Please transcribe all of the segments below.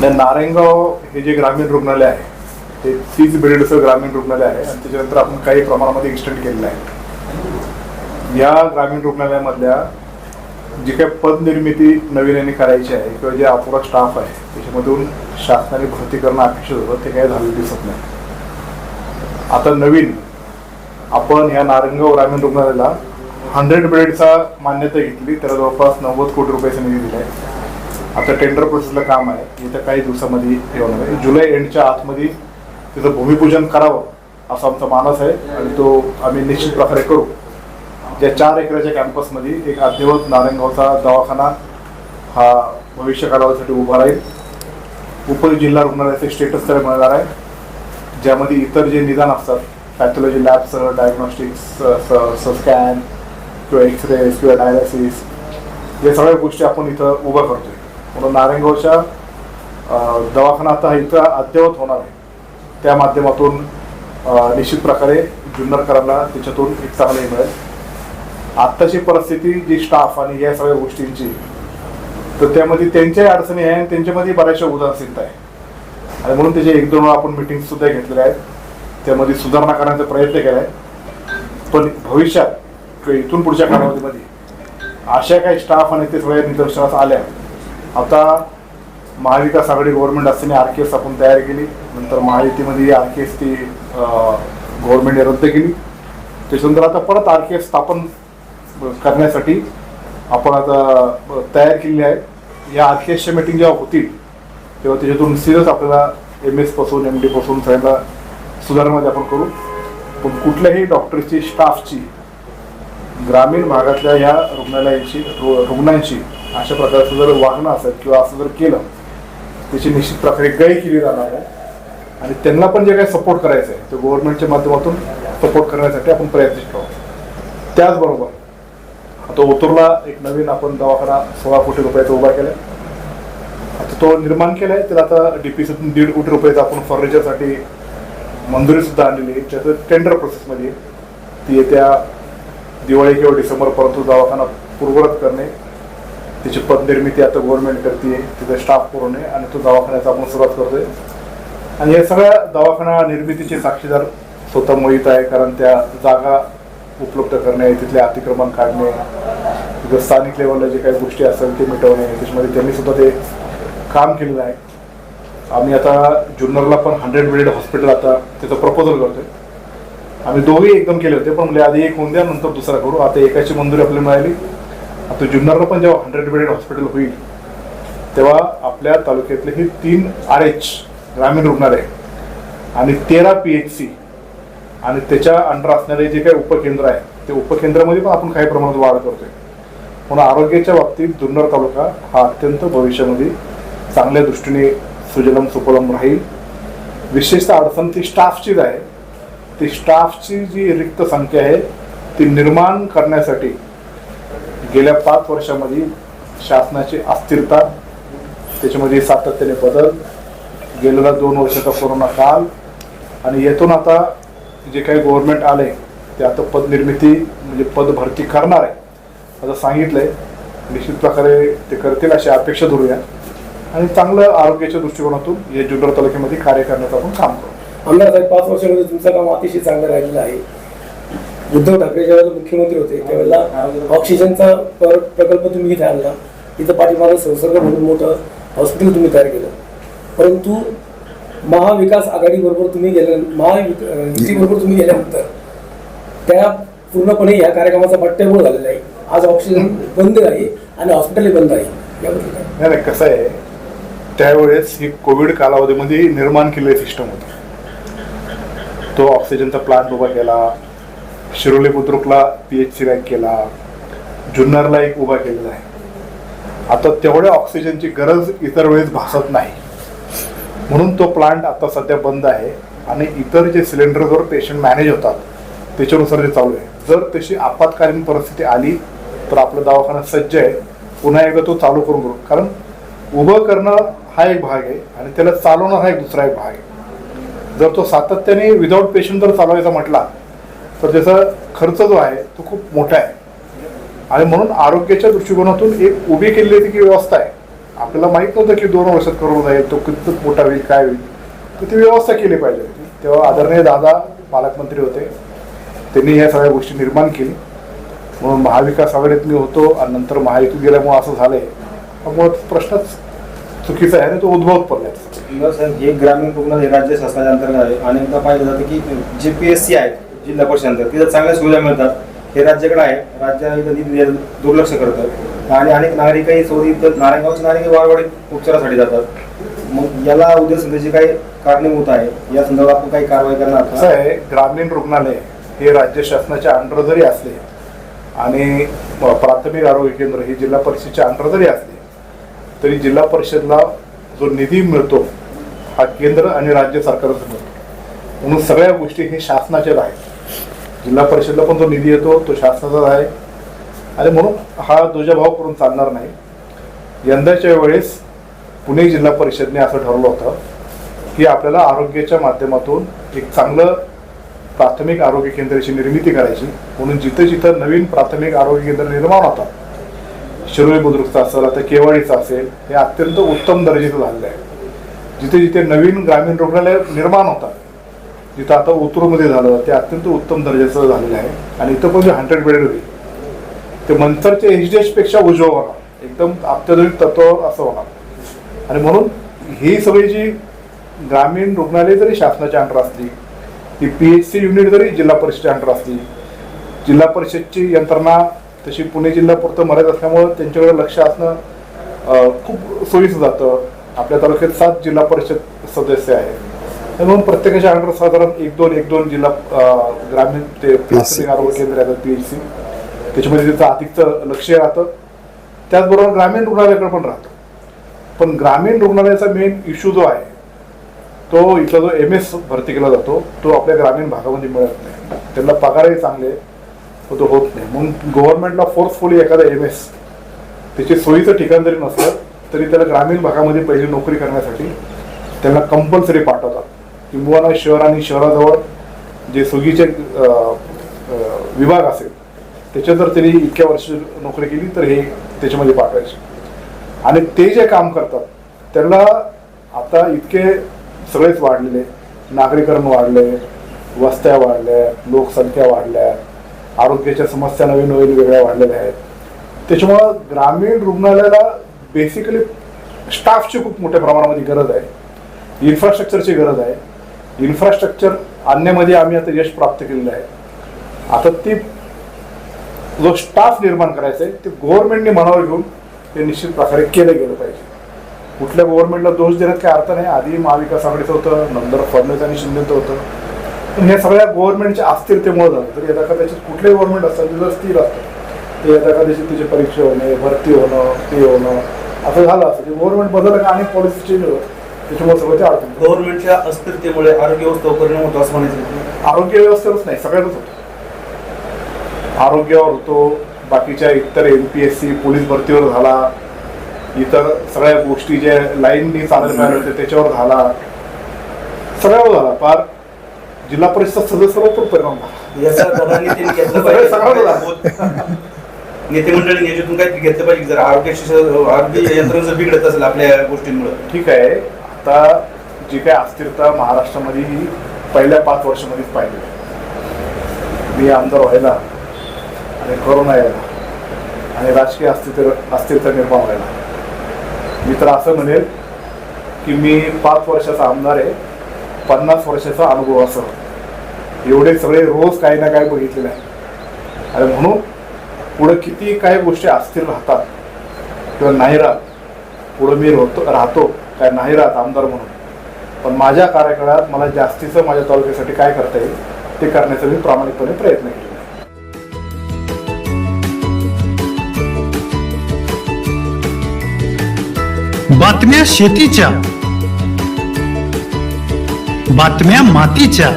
नाही, नारायणगाव हे जे ग्रामीण रुग्णालय आहे ते तीस बेडचं ग्रामीण रुग्णालय आहे आणि त्याच्यानंतर आपण काही प्रमाणामध्ये एक्सटेंड केलेलं आहे. या ग्रामीण रुग्णालयामधल्या जी काही पदनिर्मिती नवीन करायची आहे किंवा जे अपुरा स्टाफ आहे त्याच्यामधून शासनाने भरती करणं अपेक्षित होतं ते काही झालेलं दिसत नाही. आता नवीन आपण या नारायणगाव ग्रामीण रुग्णालयाला हंड्रेड बेडचा मान्यता घेतली त्याला जवळपास नव्वद कोटी रुपयाचा निधी दिला आहे. आता टेंडर प्रोसेसला काम आहे. येत्या काही दिवसामध्ये हे होणार आहे. जुलै एंडच्या आतमध्ये तिचं भूमिपूजन करावं असा आमचा मानस आहे आणि तो आम्ही निश्चित प्रकारे करू. ज्या चार एकराच्या कॅम्पसमध्ये एक अद्यवत नारायणगावचा दवाखाना हा भविष्य कालावधीसाठी उभा राहील. उपजिल्हा रुग्णालयाचे स्टेटस तर मिळणार आहे. ज्यामध्ये इतर जे निदान असतात पॅथॉलॉजी लॅबचं डायग्नॉस्टिक्स स्कॅन किंवा एक्सरे किंवा डायलिसिस या सगळ्या गोष्टी आपण इथं उभा करतोय. म्हणून नारायणगावच्या दवाखाना आता इथं अद्ययावत होणार आहे. त्या माध्यमातून निश्चित प्रकारे जुन्नरकरांना त्याच्यातून एक चांगले मिळेल. आत्ताची परिस्थिती जी स्टाफ आणि या सगळ्या गोष्टींची तर त्यामध्ये त्यांच्याही अडचणी आहे आणि त्यांच्यामध्ये बऱ्याचशा उदासीनता आहे. आणि म्हणून त्याचे एक दोन आपण मिटिंग सुद्धा घेतलेल्या आहेत. त्यामध्ये सुधारणा करण्याचा प्रयत्न केला आहे पण भविष्यात किंवा इथून पुढच्या कालावधीमध्ये अशा काही स्टाफ आणि ते सगळ्या निदर्शनास आल्या आता महाविकास आघाडी गव्हर्नमेंट असताना आर के एस आपण तयार केली. नंतर महायुतीमध्ये आर के एस ती गव्हर्नमेंटने रद्द केली. त्याच्यानंतर आता परत आर के एस स्थापन करण्यासाठी आपण आता तयार केलेली आहे. या आर के एसच्या मीटिंग जेव्हा होतील तेव्हा त्याच्यातून सिरियस आपल्याला एम एसपासून एम डी पासून सगळ्यांना सुधारणामध्ये आपण करू. पण कुठल्याही डॉक्टरची स्टाफची ग्रामीण भागातल्या या रुग्णालयाची रु- रुग्णांची अशा प्रकारचं जर वागणं असेल किंवा असं जर केलं त्याची निश्चित प्रकारे गय केली जाणार आहे. आणि त्यांना पण जे काही सपोर्ट करायचं आहे ते गव्हर्नमेंटच्या माध्यमातून सपोर्ट करण्यासाठी आपण प्रयत्नशील आहोत त्याचबरोबर आता ओतूरला एक नवीन आपण दवाखाना सोळा कोटी रुपयाचा उभा केला आता तो निर्माण केला आहे त्याला आता डी पीचं दीड कोटी रुपयाचा आपण फर्निचरसाठी मंजुरीसुद्धा आणलेली आहे. त्याचं टेंडर प्रोसेसमध्ये ती येत्या दिवाळी किंवा डिसेंबरपर्यंत दवाखाना पूर्ववत करणे त्याची पदनिर्मिती आता गव्हर्नमेंट करते तिथे स्टाफ पुरवणे आणि तो दवाखान्याचा आपण सुरुवात करतोय. आणि या सगळ्या दवाखाना निर्मितीचे साक्षीदार स्वतः मोहित आहे कारण त्या जागा उपलब्ध करणे तिथले अतिक्रमण काढणे तिथं स्थानिक लेवलला जे काही गोष्टी असेल ते मिटवणे त्याच्यामध्ये त्यांनी सुद्धा ते काम केलेलं आहे. आम्ही आता जुन्नरला पण हंड्रेड बेडेड हॉस्पिटल आता त्याचं प्रपोजल करतोय. आम्ही दोघेही एकदम केले होते पण म्हणजे आधी एक होऊन द्या नंतर दुसरा करू. आता एकाची मंजुरी आपल्याला मिळाली. आता जुन्नरला पण जेव्हा हंड्रेड बेडेड हॉस्पिटल होईल तेव्हा आपल्या तालुक्यातले हे तीन आर एच ग्रामीण रुग्णालय आणि तेरा पी एच सी आणि त्याच्या अंडर असणारे जे काही उपकेंद्र आहे ते उपकेंद्रामध्ये पण आपण काही प्रमाणात वाढ करतोय. म्हणून आरोग्याच्या बाबतीत जुन्नर तालुका हा अत्यंत भविष्यामध्ये चांगल्या दृष्टीने सुजलम सुपलम राहील. विशेषतः अडचण ती स्टाफचीच आहे ती स्टाफची जी रिक्त संख्या आहे ती निर्माण करण्यासाठी गेल्या पाच वर्षामध्ये शासनाची अस्थिरता त्याच्यामध्ये सातत्याने बदल गेलेला दोन वर्षाचा कोरोना काल आणि येथून आता जे काही गव्हर्नमेंट आले ते आता पदनिर्मिती म्हणजे पद भरती करणार आहे. असं सांगितलंय निश्चित प्रकारे ते करतील अशी अपेक्षा धरूया. आणि चांगलं आरोग्याच्या दृष्टिकोनातून या जुन्नर तालुक्यामध्ये कार्य करण्याचं आपण काम करू. आमदार साहेब पाच वर्षामध्ये तुमचं काम अतिशय चांगलं राहिलेलं आहे. उद्धव ठाकरे ज्यावेळेला मुख्यमंत्री होते त्यावेळेला ऑक्सिजनचा पर- प्रकल्प तुम्ही इथे आणला. इथं पाठीमागं संसर्ग म्हणून मोठं हॉस्पिटल तुम्ही तयार केलं. परंतु महाविकास आघाडीबरोबर तुम्ही गेल्या महायुतीबरोबर तुम्ही गेल्यानंतर त्या पूर्णपणे या कार्यक्रमाचा पट्ट्याबोळ झालेला आहे. आज ऑक्सिजन बंद आहे आणि हॉस्पिटलही बंद आहे. याबद्दल काय? नाही नाही कसं आहे त्यावेळेस ही कोविड कालावधीमध्ये निर्माण केलेली सिस्टम होती. तो ऑक्सिजनचा प्लांट उभा केला शिरोली बुद्रुकला पी एच सी रँक केला. जुन्नरला एक उभा केलेला आहे. आता तेवढ्या ऑक्सिजनची गरज इतर वेळेस भासत नाही. म्हणून तो प्लांट आता सध्या बंद आहे. आणि इतर जे सिलेंडरवर पेशंट मॅनेज होतात त्याच्यानुसार ते चालू आहे. जर तशी आपत्कालीन परिस्थिती आली तर आपला दवाखाना सज्ज आहे. पुन्हा एकदा तो चालू करून करू कारण उभं करणं हा एक भाग आहे आणि त्याला चालवणं हा एक दुसरा एक भाग आहे. जर तो सातत्याने विदाऊट पेशंट जर चालवायचा म्हटला तर त्याचा खर्च जो आहे तो खूप मोठा आहे. आणि म्हणून आरोग्याच्या दृष्टिकोनातून एक उभी केलेली ती व्यवस्था आहे आपल्याला माहीत नव्हतं की दोन वर्षात करोड जाईल तो कितपत मोठा होईल काय होईल तर ती व्यवस्था केली पाहिजे तेव्हा आदरणीय दादा पालकमंत्री होते त्यांनी ह्या सगळ्या गोष्टी निर्माण केली. म्हणून महाविकास आघाडीत मी होतो आणि नंतर महायुती गेल्यामुळे असं झालंय. त्यामुळे प्रश्नच चुकीचा आहे आणि तो उद्भवत पडलाय. साहेब हे ग्रामीण रुग्ण हे राज्य शासनाच्या अंतर्गत आहे. अनेकदा पाहिलं जातं की जे पी एस सी आहेत जिल्हा परिषद तिथं चांगल्या सुविधा मिळतात. हे राज्याकडे आहे. राज्य निधी दुर्लक्ष करतं. आणि अनेक नागरिकही चोरी इथं नारायणगावचे नागरिक वारवाडीत उपचारासाठी जातात. मग याला उद्या जे काही कारणीभूत आहे. या संदर्भात आपण काही कारवाई करणार कसं आहे ग्रामीण रुग्णालय हे राज्य शासनाच्या अंडर जरी असले आणि प्राथमिक आरोग्य केंद्र हे जिल्हा परिषदेच्या अंडर जरी असले तरी जिल्हा परिषदला जो निधी मिळतो हा केंद्र आणि राज्य सरकारच मिळतो म्हणून सगळ्या गोष्टी हे शासनाच्याच आहेत जिल्हा परिषदला पण जो निधी येतो तो शासनाचाच आहे. आणि म्हणून हा दुजाभाव करून चालणार नाही. यंदाच्या वेळेस पुणे जिल्हा परिषदने असं ठरवलं होतं की आपल्याला आरोग्याच्या माध्यमातून एक चांगलं प्राथमिक आरोग्य केंद्राची निर्मिती करायची. म्हणून जिथं जिथं नवीन प्राथमिक आरोग्य केंद्र निर्माण होतात शिरोळी बुद्रुकचं असेल आता केवाडीचं असेल हे अत्यंत उत्तम दर्जाचं झालेलं आहे. जिथे जिथे नवीन ग्रामीण रुग्णालय निर्माण होतात जिथं आता उतरूमध्ये झालं ते अत्यंत उत्तम दर्जाचं झालेलं आहे. आणि इथं पण जे हंड्रेड बेडेड होईल ते मंतरच्या एच डी एचपेक्षा उजवं होणार. एकदम अत्याधुनिक तत्वावर असं होणार. आणि म्हणून ही सगळी जी ग्रामीण रुग्णालय जरी शासनाच्या अंडर असली ती पी एच सी युनिट जरी जिल्हा परिषदेच्या अंडर असली जिल्हा परिषदची यंत्रणा तशी पुणे जिल्ह्यापुरतं मर्यादित असल्यामुळं त्यांच्याकडे लक्ष असणं खूप सोयीचं जातं. आपल्या तालुक्यात सात जिल्हा परिषद सदस्य आहेत. म्हणून प्रत्येकाच्या अंडर साधारण एक दोन एक दोन जिल्हा ग्रामीण ते प्राथमिक आरोग्य केंद्र येतात पी एच सी त्याच्यामध्ये तिचं अधिकचं लक्ष राहतं. त्याचबरोबर ग्रामीण रुग्णालयाकडे पण राहतं. पण ग्रामीण रुग्णालयाचा मेन इश्यू जो आहे तो इथला जो एम एस भरती केला जातो तो आपल्या ग्रामीण भागामध्ये मिळत नाही. त्यांना पगारही चांगले तो होत नाही. म्हणून गव्हर्नमेंटला फोर्सफुली एखादा एम एस त्याची सोयीचं ठिकाण जरी नसलं तरी त्याला ग्रामीण भागामध्ये पहिली नोकरी करण्यासाठी त्यांना कंपल्सरी पाठवतात. किंबहुना शहर आणि शहराजवळ जे सुगीचे विभाग असेल त्याच्यात जर त्यांनी इतक्या वर्ष नोकरी केली तर हे त्याच्यामध्ये पाठवायचे आणि ते जे काम करतात त्यांना आता इतके सगळेच वाढलेले नागरीकरण वाढले वस्त्या वाढल्या लोकसंख्या वाढल्या आरोग्याच्या समस्या नवीन नवीन वेगळ्या वाढलेल्या आहेत. त्याच्यामुळं ग्रामीण रुग्णालयाला बेसिकली स्टाफची खूप मोठ्या प्रमाणामध्ये गरज आहे. इन्फ्रास्ट्रक्चरची गरज आहे. इन्फ्रास्ट्रक्चर आणण्यामध्ये आम्ही आता यश प्राप्त केलेलं आहे. आता ती जो स्टाफ निर्माण करायचा आहे ते गव्हर्नमेंटने मनावर घेऊन ते निश्चित प्रकारे केलं गेलं पाहिजे. कुठल्या गव्हर्नमेंटला दोष देण्यात काही अर्थ नाही. आधी महाविकास आघाडीचं होतं नंतर फडणवीस आणि शिंदेचं होतं. पण ह्या सगळ्या गव्हर्नमेंटच्या अस्थिरतेमुळे झालं. तर यथा त्याच्यात कुठले गव्हर्नमेंट असतात तिथं स्थिर असतं ते यथा कदाचित तिचे परीक्षा होणे भरती होणं ते होणं असं झालं असतं. ते गव्हर्नमेंट बदललं का आणि पॉलिसी चेंज होतं. त्याच्यामुळे सगळं गव्हर्नमेंटच्या अस्थिरतेमुळे आरोग्य व्यवस्थेवर परिणाम होतो असं म्हणायचं आरोग्य व्यवस्थेवरच नाही सगळ्यातच होतो. आरोग्यावर होतो बाकीच्या इतर M P S C police भरतीवर झाला इतर सगळ्या गोष्टी ज्या लाईननी चालत राहिले होते त्याच्यावर झाला. सगळ्यावर झाला फार जिल्हा परिषद सदस्यावर पण परिणाम झाला. नेते मंडळी याच्यातून काहीतरी घेतलं पाहिजे जर आरोग्याशी आरोग्य यंत्रणा जर बिघडत असेल आपल्या गोष्टींमुळे. ठीक आहे. आता जी काय अस्थिरता महाराष्ट्रामध्ये ही पहिल्या पाच वर्षामध्येच पाहिली. मी आमदार व्हायला आणि करोना यायला आणि राजकीय अस्थिर अस्थिरता निर्माण व्हायला. मी तर असं म्हणेल की मी पाच वर्षाचा आमदार आहे पन्नास वर्षाचा अनुभव असं. एवढे सगळे रोज काही ना काही बघितलेले आहे. आणि म्हणून पुढं किती काही गोष्टी अस्थिर राहतात किंवा नाही राहत पुढं मी राहतो राहतो काय नाही राहत आमदार म्हणून. पण माझ्या कार्यकाळात मला जास्तीचं माझ्या तालुक्यासाठी काय करता येईल ते करण्याचा मी प्रामाणिकपणे प्रयत्न केला बातम्या शेतीच्या बातम्या मातीच्या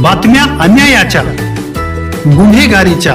बातम्या अन्यायाच्या गुन्हेगारीच्या.